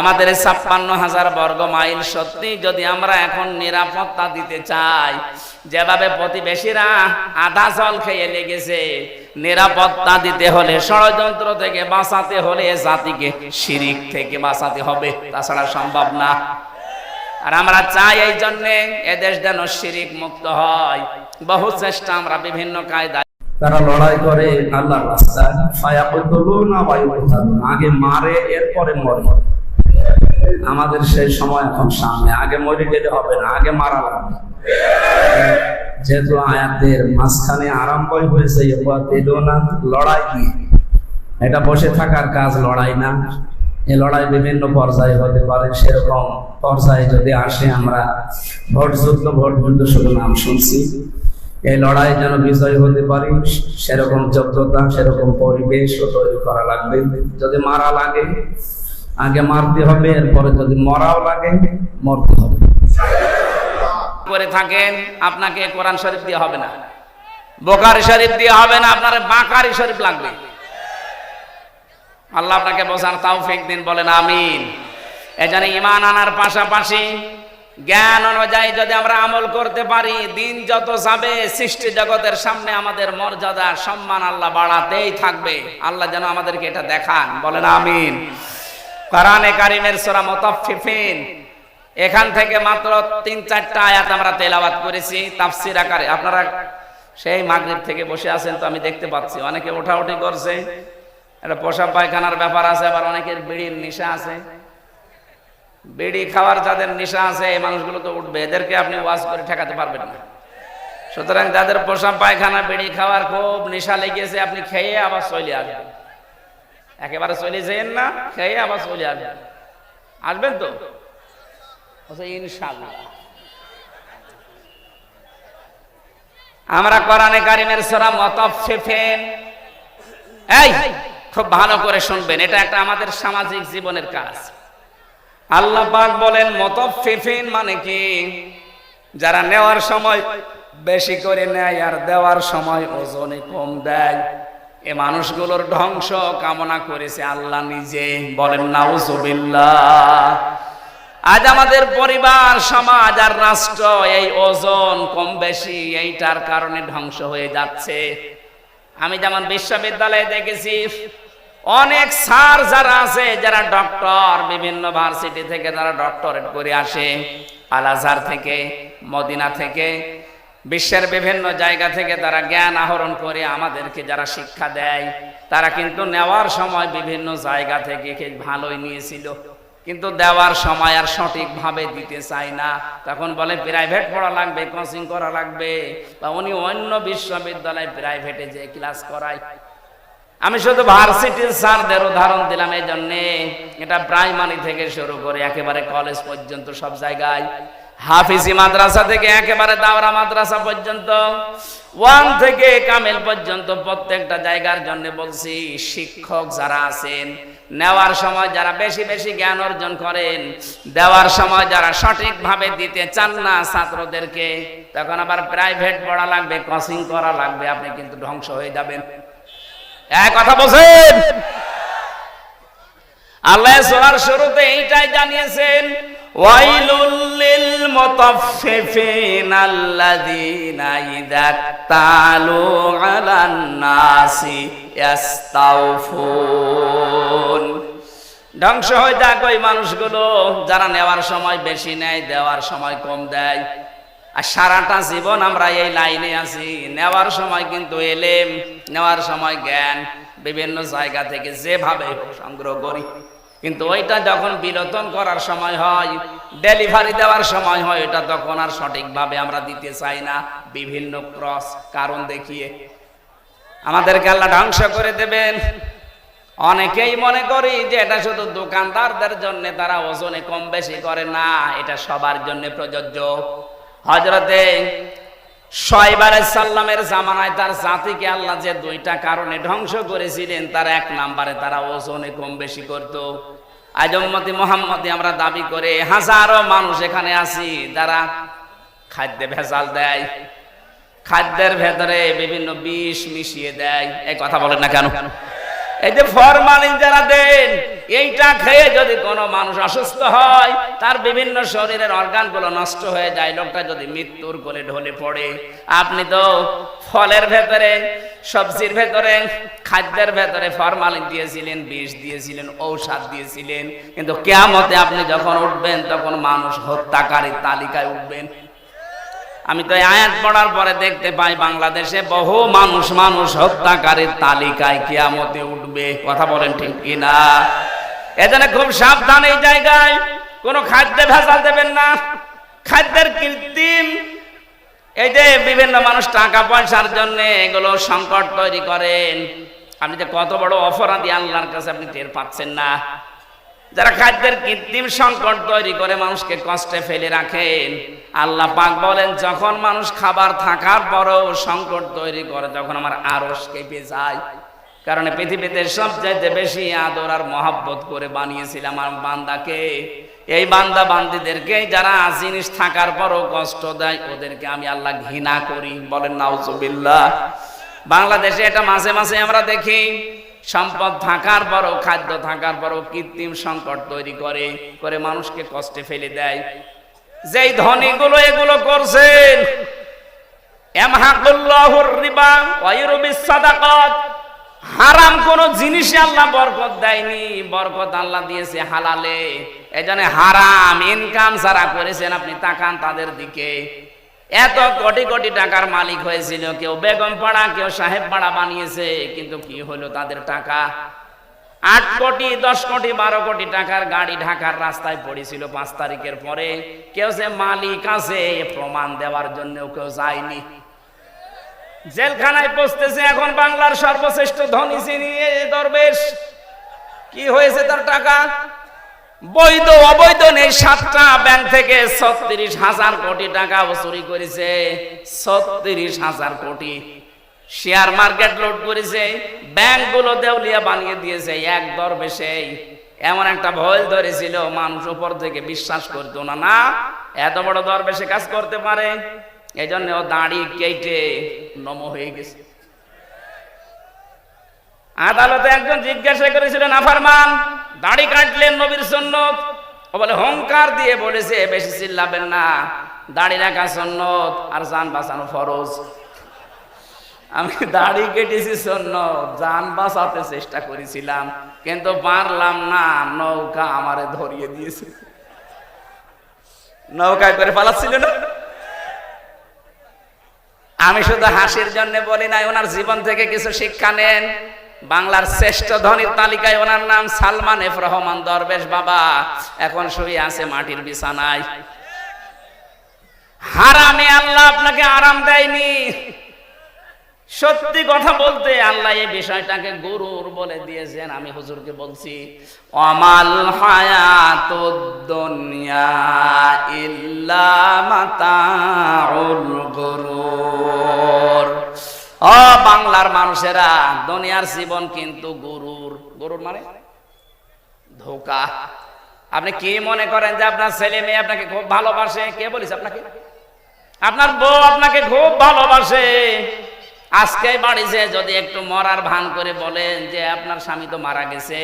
আমাদের ছাপ্পান্ন হাজার বর্গ মাইল সত্যি যদি আমরা এখন নিরাপত্তা দিতে চাই, যেভাবে প্রতিবেশীরা আধা জল খেয়ে লেগেছে, নিরাপত্তা দিতে হলে, ষড়যন্ত্র থেকে বাঁচাতে হলে জাতিকে শিরিক থেকে বাঁচাতে হবে, তাছাড়া সম্ভব না। আর আমরা চাই এই জন্যে এদেশ যেন শিরিক মুক্ত হয়। বহু চেষ্টা আমরা বিভিন্ন কায়দায় তারা লড়াই করে, আল্লাহর রাস্তায়। আগে মারে, এরপরে মরে। আমাদের সেই সময় এখন সামনে। আগে মরে গেলে হবে না, আগে মারা লাগবে। যেহেতু আয়াতের মাঝখানে আরম্ভই হয়েছে না, লড়াই দিয়ে এটা বসে থাকার কাজ লড়াই না। এই লড়াই বিভিন্ন পর্যায়ে হতে পারে, সেরকম পর্যায়ে যদি আসে আমরা ভোট যুদ্ধ ভোট যুদ্ধ শুধু নাম শুনছি। এই লড়াই যেন বিজয় হতে পারি, সেরকম যোগ্যতা সেরকম পরিবেশও তৈরি করা লাগবে। যদি মারা লাগে আগে মারতে হবে, এরপরে যদি মরাও লাগে, মরতে হবে। করে থাকেন, আপনাকে কোরআন শরীফ দিয়ে হবে না। বোকারি শরীফ দিয়ে হবে না, আপনার বাকারি শরীফ লাগবে। আল্লাহ আপনাকে বোঝার তাও ফেক দিন, বলেন আমিন। এজন্য ইমান আনার পাশাপাশি জ্ঞান অনুযায়ী যদি আমরা আমল করতে পারি, দিন যত যাবে, সৃষ্টি জগতের সামনে আমাদের মর্যাদা, সম্মান আল্লাহ বাড়াতেই থাকবে। আল্লাহ যেন আমাদেরকে এটা দেখান, বলেন আমিন। কোরআনে কারিমের সূরা মুতাফফিফিন। এখান থেকে মাত্র তিন, চারটা আয়াত আমরা তেলাওয়াত করেছি, তাফসির আকারে। আপনারা সেই মাগরিব থেকে বসে আছেন তো আমি দেখতে পাচ্ছি। অনেকে ওঠাউঠি করছে, একটা পোশাক পায়খানার ব্যাপার আছে, আবার অনেকের বিড়ির নেশা আছে। বিড়ি খাওয়ার যাদের নেশা আছে, এই মানুষগুলো তো উঠবে। এদেরকে আপনি ওয়াজ করে ঠেকাতে পারবেন না। সুতরাং যাদের পোশাক পায়খানা, বিড়ি খাওয়ার খুব নেশা লেগেছে, আপনি খেয়ে আবার চলে আসবেন। একেবারে চলে যেন না খেয়ে আবার চলে আসবেন আসবেন তো? বলছে, ইনশাআল্লাহ। আমরা কোরআনে কারিমের সূরা মুতাফফিফিন এই খুব ভালো করে শুনবেন এটা একটা আমাদের সামাজিক জীবনের কাজ। আল্লাহ পাক বলেন মুতাফফিফিন মানে কি? যারা নেওয়ার সময় বেশি করে নেয় আর দেওয়ার সময় ওজনে কম দেয়। এ মানুষগুলোর ধ্বংস কামনা করেছে আল্লাহ নিজে। বলেন, নাউজুবিল্লাহ। আজ আমাদের পরিবার, সমাজ আর রাষ্ট্র এই ওজন কম বেশি, এইটার কারণে ধ্বংস হয়ে যাচ্ছে। আমি যেমন বিশ্ববিদ্যালয়ে দেখেছি, অনেক স্যার যারা আছে, যারা ডক্টর, বিভিন্ন ভার্সিটি থেকে যারা ডক্টরেট করে আসে। আলাজার থেকে, মদিনা থেকে বিশ্বের বিভিন্ন জায়গা থেকে তারা জ্ঞান আহরণ করে আমাদেরকে যারা শিক্ষা দেয়, তারা কিন্তু নেওয়ার সময় বিভিন্ন জায়গা থেকে ভালোই নিয়েছিল। কিন্তু দেওয়ার সময় আর সঠিকভাবে দিতে চায় না। তখন বলে, প্রাইভেট পড়া লাগবে, কোচিং করা লাগবে। বা উনি অন্য বিশ্ববিদ্যালয় প্রাইভেটে যে ক্লাস করায়। আমি শুধু ভার্সিটির স্যারদের উদাহরণ দিলাম এই জন্যে। এটা প্রাইমারি থেকে শুরু করে একেবারে কলেজ পর্যন্ত সব জায়গায়। হাফিজি মাদ্রাসা থেকে একেবারে দাওরা মাদ্রাসা পর্যন্ত, ওয়ান থেকে কামেল পর্যন্ত প্রত্যেকটা জায়গার জন্য বলছি, শিক্ষক যারা আছেন, নেওয়ার সময় যারা বেশি বেশি জ্ঞান অর্জন করেন, দেওয়ার সময় যারা সঠিকভাবে দিতে চান না ছাত্রদেরকে, তখন আবার প্রাইভেট পড়া লাগবে কোচিং করা লাগবে, আপনি কিন্তু ধ্বংস হয়ে যাবেন। এক কথা বলছেন? আল্লাহ সোনার শুরুতে এইটাই জানিয়েছেন ওয়াইলুল আল্লাযীনা ইযা তালু আলান নাসি ইয়াস্তাউফুন। ধ্বংস হয়ে যাক ওই মানুষগুলো, যারা নেওয়ার সময় বেশি নেয়, দেওয়ার সময় কম দেয়। আর সারাটা জীবন আমরা এই লাইনে আছি। নেওয়ার সময় কিন্তু এলেম, নেওয়ার সময় জ্ঞান, বিভিন্ন জায়গা থেকে যেভাবে সংগ্রহ করি। কিন্তু ওইটা যখন বিলোতন করার সময় হয় ডেলিভারি দেওয়ার সময় হয়, এটা তখন আর সঠিকভাবে আমরা দিতে চাই না। বিভিন্ন ক্রস কারণ দেখিয়ে। আমাদেরকে আল্লাহ ধ্বংস করে দেবেন। অনেকেই মনে করি যে এটা শুধু দোকানদারদের জন্য, তারা ওজনে কম বেশি করে না, এটা সবার জন্য প্রযোজ্য। হজরতে শয়বার সাল্লামের জামানায় তার জাতিকে আল্লাহ যে দুইটা কারণে ধ্বংস করেছিলেন, তার এক নাম্বারে তারা ওজনে কম বেশি করত। আজম্মতি মোহাম্মতি আমরা দাবি করে হাজারো মানুষ এখানে আছি, যারা খাদ্যে ভেজাল দেয়, খাদ্যের ভেতরে বিভিন্ন বিষ মিশিয়ে দেয়। এই কথা বলেন না কেন? এই যে ফরমালিন যারা দেন, এইটা খেয়ে যদি কোনো মানুষ অসুস্থ হয়, তার বিভিন্ন শরীরের অর্গানগুলো নষ্ট হয়ে যায়, লোকটা যদি মৃত্যুর কোলে ঢলে পড়ে, আপনি তো ফলের ভেতরে সবজির ভেতরে, খাদ্যের ভেতরে ফরমালিন দিয়েছিলেন, বিষ দিয়েছিলেন, ঔষধ দিয়েছিলেন। কিন্তু কেয়ামতে আপনি যখন উঠবেন, তখন মানুষ হত্যাকারীর তালিকায় উঠবেন। আমি তো আয়াত পড়ার পরে দেখতে পাই, বাংলাদেশে বহু মানুষ মানুষ হত্যাকারীর তালিকায় কিয়ামতে উঠবে। কথা বলেন ঠিক কিনা? এজন্য খুব সাবধান এই জায়গায়। কোনো খাদ্যে ভেজাল দেবেন না। খাদ্যের কৃত্রিম এই যে বিভিন্ন মানুষ টাকা পয়সার জন্য এগুলো সংকট তৈরি করেন। আপনি যে কত বড় অপরাধী আল্লাহর কাছে আপনি টের পাচ্ছেন না। যারা খাদ্যের কৃত্রিম সংকট তৈরি করে মানুষকে কষ্টে ফেলে রাখেন, আল্লাহ পাক বলেন, যখন মানুষ খাবার থাকার পরেও সংকট তৈরি করে, তখন আমার আরস কেঁপে যায়। কারণ পৃথিবীতে সবচাইতে বেশি আদর আর মহাব্বত করে বানিয়েছিলাম আমার বান্দাকে। এই বান্দা বান্দিদেরকে, যারা জিনিস থাকার পরও কষ্ট দেয়, ওদেরকে আমি আল্লাহ ঘৃণা করি। বলেন, নাউজুবিল্লাহ। বাংলাদেশে এটা মাঝে মাঝে আমরা দেখি, সম্পদ থাকার পরও, খাদ্য থাকার পরও কৃত্রিম সংকট তৈরি করে করে মানুষকে কষ্টে ফেলে দেয়। যেই ধনীগুলো এগুলো করছেন, এমহাকুল্লাহুর রিবা ওয়ায়ুরবিস সাদাকাত হারাম কোন জিনিসে আল্লাহ বরকত দেয়নি। বরকত আল্লাহ দিয়েছে হালালে। এজন্য হারাম ইনকাম যারা করেছেন আপনি তাকান তাদের দিকে। এত কোটি কোটি টাকার মালিক হয়েছিল, কেউ বেগম পাড়া, কেউ সাহেব পাড়া বানিয়েছে, কিন্তু কি হলো তাদের টাকা? আট কোটি, দশ কোটি, বারো কোটি টাকার গাড়ি ঢাকার রাস্তায় পড়েছিল পাঁচ তারিখের পরে। কেউ যে মালিক আছে, প্রমাণ দেওয়ার জন্য কেউ যায়নি। জেলখানায় পৌঁছতেছে এখন বাংলার সর্বশ্রেষ্ঠ ধনী যিনি দরবেশ। কি হয়েছে তার টাকা? বৈধ, অবৈধ নেই, সাতটা ব্যাংক থেকে ছত্রিশ হাজার কোটি টাকা চুরি করেছে, ছত্রিশ হাজার কোটি। শেয়ার মার্কেট লোড করেছে ব্যাংকগুলো দেউলিয়া বানিয়ে দিয়েছে, এক দরবেশে। এমন একটা ভয় ধরেছিল, মানুষ উপর থেকে বিশ্বাস করতো না না, এত বড় দরবেশে কাজ করতে পারে। এই জন্য ও দাড়ি কেটে নম হয়ে গেছে। আদালতে একজন জিজ্ঞাসা করেছিলেন, আফারমান, দাড়ি কাটলেন নবীর সন্ন্যত? ও বলে হংকার দিয়ে বলেছে, বেশি চিল্লাবেন না, দাড়ি রাখা সন্ন্যত আর জান বাঁচানো ফরজ। আমি দাড়ি কেটেছি সন্ন্যত জান বাঁচাতে চেষ্টা করেছিলাম, কিন্তু পারলাম না, নৌকা আমারে ধরিয়ে দিয়েছে। নৌকায় করে পালাচ্ছিল না। আমি শুধু হাসির জন্য বলি নাই, ওনার জীবন থেকে কিছু শিক্ষা নেন। বাংলার শ্রেষ্ঠ ধনীর তালিকায় ওনার নাম সালমান এফ রহমান, দরবেশ বাবা। এখন শুয়ে আছে মাটির বিছানায়। হারামে আল্লাহ আপনাকে আরাম দেয়নি। সত্যি কথা বলতে আল্লাহ এই বিষয়টাকে গরুর বলে দিয়েছেন, আমি হুজুরকে বলছি অমাল ও বাংলার মানুষেরা, দুনিয়ার জীবন কিন্তু গরুর। গরুর মানে? ধোকা। আপনি কি মনে করেন যে আপনার ছেলে মেয়ে আপনাকে খুব ভালোবাসে? কে বলিস আপনাকে? আপনার বউ আপনাকে খুব ভালোবাসে। আজকে বাড়িছে যদি একটু মরার ভান করে বলেন যে আপনার স্বামী তো মারা গেছে,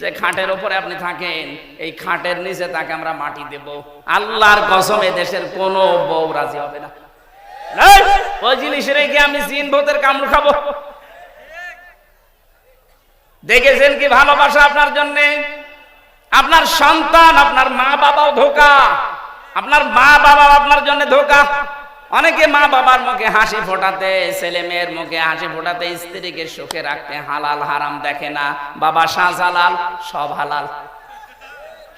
যে খাটের উপরে আপনি থাকেন, এই খাটের নিচে তাকে আমরা মাটি দেব। আল্লাহর কসম দেশের কোনো বউ রাজি হবে না। ওই জিনিস রেখে আমি জিন ভূতের কামড় খাব। দেখেছেন কি ভালোবাসা আপনার জন্যে? আপনার সন্তান, আপনার মা বাবাও ধোকা। আপনার মা বাবা আপনার জন্য ধোকা। অনেকে মা বাবার মুখে হাসি ফোটাতে, ছেলে মেয়ের মুখে হাসি ফোটাতে, স্ত্রীকে সুখে রাখতে হালাল, হারাম দেখে না। বাবা শাহজালাল, সব হালাল।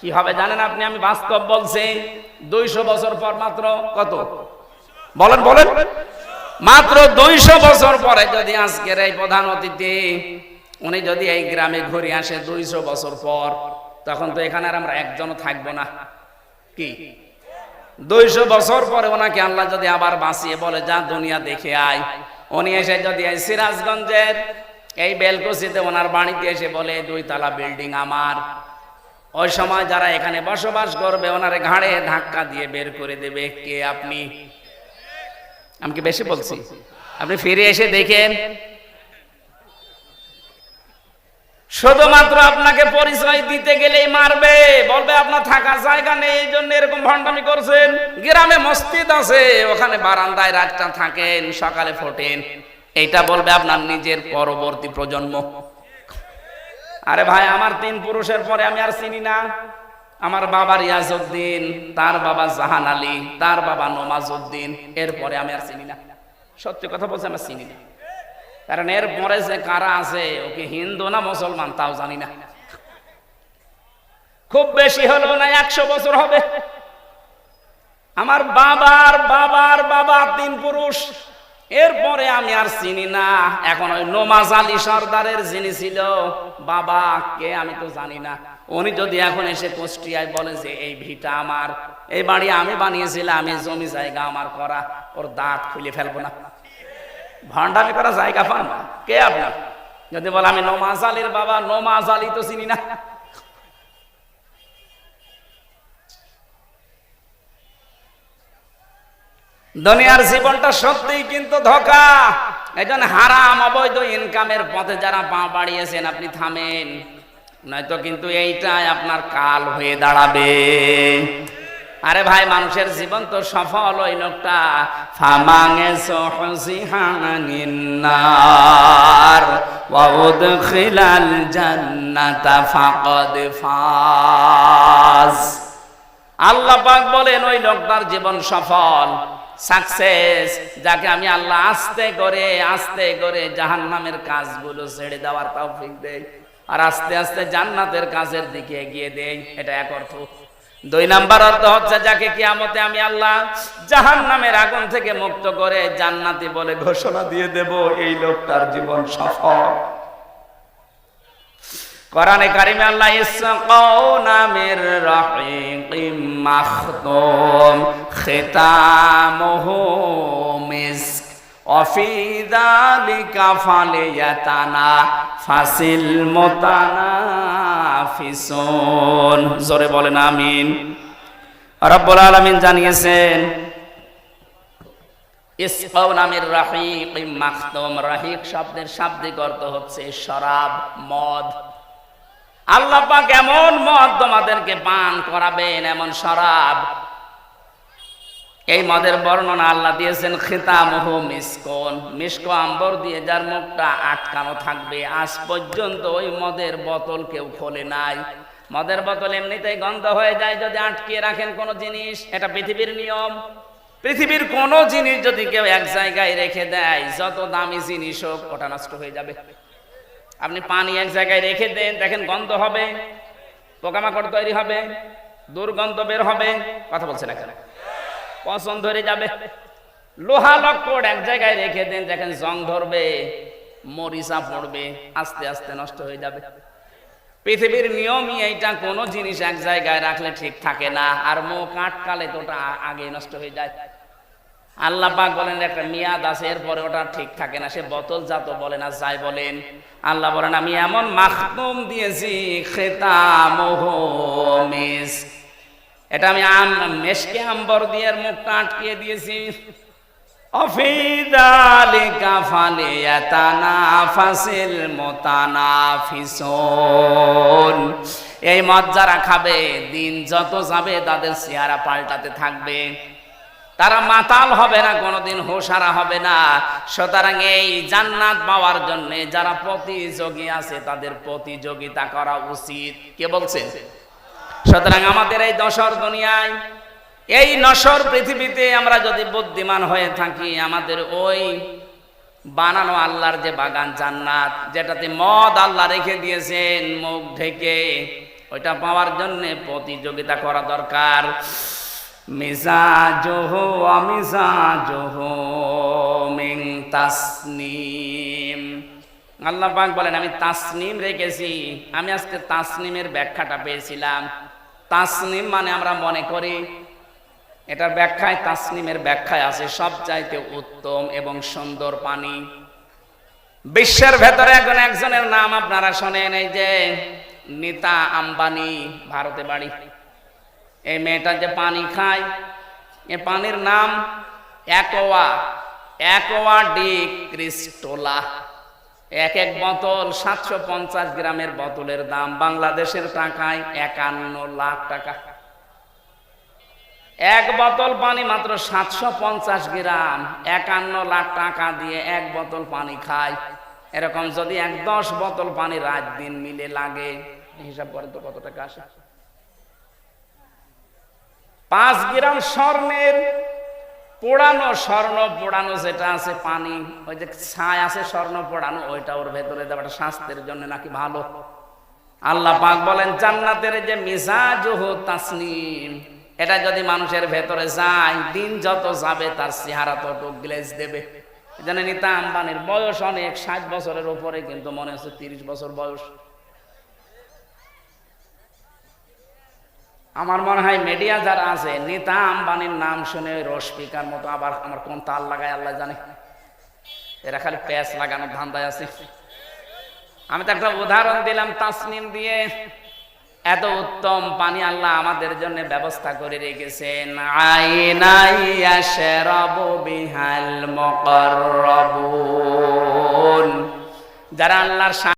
কি হবে জানেন আপনি? আমি বাস্তব বলছি। দুইশো বছর পর মাত্র কত? বলেন বলেন। মাত্র দুইশো বছর পরে যদি আজকের এই প্রধান অতিথি, উনি যদি এই গ্রামে ঘুরে আসে দুইশো বছর পর, তখন তো এখানে আর আমরা একজনও থাকব না। কি? দুইশো বছর পরে ওনাকে আল্লাহ যদি আবার বাঁচিয়ে বলে, যা দুনিয়া দেখে আয়। উনি এসে যদি এই সিরাজগঞ্জের এই বেলকুচিতে ওনার বাড়িতে এসে বলে দুই তালা বিল্ডিং আমার। ওই সময় যারা এখানে বসবাস করবে, ওনার ঘাড়ে ধাক্কা দিয়ে বের করে দেবে, কে আপনি? আমি কি বেশি বলছি? আপনি ফিরে এসে দেখেন শুধুমাত্র আপনাকে পরিচয় দিতে গেলেই মারবে। বলবে, আপনার থাকার জায়গা নেই, এই জন্য এরকম ভণ্ডামি করছেন। গ্রামে মসজিদ আছে, ওখানে বারান্দায় রাতটা থাকেন, সকালে ফোটেন। এইটা বলবে আপনার নিজের পরবর্তী প্রজন্ম। আরে ভাই, আমার তিন পুরুষের পরে আমি আর চিনি না। আমার বাবা রিয়াজউদ্দিন, তার বাবা জাহান আলী, তার বাবা নমাজউদ্দিন, এরপরে আমি আর চিনি না। সত্যি কথা বলছি আমরা চিনি না। কারণ এর পরে যে কারা আছে ওকে হিন্দু না মুসলমান, তাও জানি না। খুব বেশি হলো না, একশো বছর হবে। আমার বাবার বাবার বাবা তিন পুরুষ। এরপরে আমি আর চিনি না। এখন ওই নোমাজ আলী সর্দারের যিনি ছিল, বাবা কে আমি তো জানি না। উনি যদি এখন এসে কুষ্টিয়ায় বলে যে, এই ভিটা আমার, এই বাড়ি আমি বানিয়েছিলাম আমি জমি জায়গা আমার করা, ওর দাঁত খুলে ফেলব না। ভান্ডামি করা জায়গা পান না। কে আপনার? যদি বলে, আমি নমাজ আলীর বাবা, নমাজ আলী তো চিনি না। দুনিয়ার জীবনটা সত্যিই কিন্তু ধোকা। একজন হারাম, অবৈধ ইনকামের পথে যারা পা বাড়িয়েছেন, আপনি থামেন। নয়তো কিন্তু এইটাই আপনার কাল হয়ে দাঁড়াবে। আরে ভাই, মানুষের জীবন তো সফল ওই লোকটা। ফামাঙে সহসিহানিন্নার ওয়াউদখিলাল জান্নাতা ফাকাদ ফাজ। আল্লাহ পাক বলেন, ওই লোকটার জীবন সফল, সাকসেস, যাকে আমি আল্লাহ আস্তে করে আস্তে করে জাহান্নামের কাজগুলো ছেড়ে দেওয়ার তৌফিক দেয় আর আস্তে আস্তে জান্নাতের কাজের দিকে এগিয়ে দেয় এটা এক অর্থ। দুই নাম্বার অর্থ হচ্ছে, যাকে কি আমতে আমি আল্লাহ জাহান নামের আগুন থেকে মুক্ত করে জান্নাতি বলে ঘোষণা দিয়ে দেব, এই লোকটার জীবন সফল। কোরআনে কারিমে আল্লাহ নামের রাহিকিম মাখতুম খিতামুহু ফাসিল মোতানাফিসুন। জোরে বলেন আমিন। রব্বুল আলামিন জানিয়েছেন ইসকাও নামের রাহিক মাখতুম রাহিক শব্দের শাব্দিক অর্থ হচ্ছে শরাব, মদ। আল্লাহ পাক এমন মদ তোমাদেরকে পান করাবেন, এমন শরাব এই মদের বর্ণনা আল্লাহ দিয়েছেন, খিতামহ মিসকন। মিস্ক আম্বর দিয়ে যার মুখটা আটকানো থাকবে, আজ পর্যন্ত ওই মদের বোতল কেউ খোলে নাই। মদের বোতল এমনিতেই গন্ধ হয়ে যায় যদি আটকিয়ে রাখেন কোনো জিনিস, এটা পৃথিবীর নিয়ম। পৃথিবীর কোনো জিনিস যদি কেউ এক জায়গায় রেখে দেয়, যত দামি জিনিস হোক, ওটা নষ্ট হয়ে যাবে। আপনি পানি এক জায়গায় রেখে দেন, দেখেন গন্ধ হবে, পোকামাকড় তৈরি হবে, দুর্গন্ধ বের হবে, কথা বলছে না কেন পছন্দ ধরে যাবে। লোহা লক্কড় এক জায়গায় রেখে দেন, দেখেন জং ধরবে, মরিচা পড়বে, আস্তে আস্তে নষ্ট হয়ে যাবে। পৃথিবীর নিয়মই এইটা, কোনো জিনিস এক জায়গায় রাখলে ঠিক থাকে না, আর মুখ আটকালে তো ওটা আগে নষ্ট হয়ে যায়। আল্লাহ পাক বলেন, একটা মেয়াদ আছে, এরপরে ওটা ঠিক থাকে না, সে বোতল জাত বলে না, যাই বলেন। আল্লাহ বলেন, আমি এমন মাখতুম দিয়েছি, খেতামহ মিস এটা আমি আম, মেশকে আম্বর দিয়ে মুখটা আটকিয়ে দিয়েছি। অফিদালিকা ফালিয়াতানা ফাসিল মোতানাফিসুন। এই মদ যারা খাবে, দিন যত যাবে তাদের চেহারা পাল্টাতে থাকবে। তারা মাতাল হবে না, কোনোদিন হোসারা হবে না। সুতরাং এই জান্নাত পাওয়ার জন্য যারা প্রতিযোগী আছে, তাদের প্রতিযোগিতা করা উচিত। কে বলছেন সুতরাং আমাদের এই দশর দুনিয়ায়, এই নশর পৃথিবীতে আমরা যদি বুদ্ধিমান হয়ে থাকি, আমাদের ওই বানানো আল্লাহর যে বাগান জান্নাত, যেটাতে মদ আল্লাহ রেখে দিয়েছেন মুখ ঢেকে, ওইটা পাওয়ার জন্য প্রতিযোগিতা করা দরকার। তাসনিম। আল্লাহ পাক বলেন, আমি তাসনিম রেখেছি, আমি আজকে তাসনিমের ব্যাখ্যাটা পেয়েছিলাম। তাসনিম মানে আমরা মনে করি। এটার ব্যাখ্যায় তাসনিমের ব্যাখ্যায় আছে, সব চাইতে উত্তম এবং সুন্দর পানি। বিশ্বের ভেতরে এখন একজনের নাম আপনারা শোনেন, এই যে নিতা আম্বানি, ভারতে বাড়ি। এই মেয়েটা যে পানি খায়, এ পানির নাম একোয়া একোয়া ডি ক্রিস্টোলা। এক এক বোতল সাতশো পঞ্চাশ গ্রামের বোতলের দাম বাংলাদেশের টাকায় একান্ন লাখ টাকা। এক বোতল পানি মাত্র সাতশো পঞ্চাশ গ্রাম, একান্ন লাখ টাকা দিয়ে এক বোতল পানি খায়। এরকম যদি এক দশ বোতল পানি রাত দিন মিলে লাগে হিসাব করে তো কত টাকা আসে? পাঁচ গ্রাম স্বর্ণের পোড়ানো স্বর্ণ, পোড়ানো যেটা আছে পানি, ওই যে ছায় আছে স্বর্ণ পোড়ানো, ওইটা ওর ভেতরে দেওয়াটা স্বাস্থ্যের জন্য নাকি ভালো। আল্লাহ পাক বলেন, জান্নাতের যে মিজাজ তাসনিম, এটা যদি মানুষের ভেতরে যায়, দিন যত যাবে তার চেহারা তত গ্লেজ দেবে। যেন নিতা আম্বানির বয়স অনেক, ষাট বছরের উপরে, কিন্তু মনে হচ্ছে তিরিশ বছর বয়স। আমার মনে হয় মিডিয়া যারা আছে নেতা আম্বানির নাম শুনে রসপিকার মতো আবার আমার কোন তাল লাগায়, আল্লাহ জানে। এরা খালি প্যাচ লাগানোর ধান্দায় আছে। আমি তো একটা উদাহরণ দিলাম তাসনিম দিয়ে। এত উত্তম পানি আল্লাহ আমাদের জন্য ব্যবস্থা করে রেখেছেন। বিহাল যারা আল্লাহর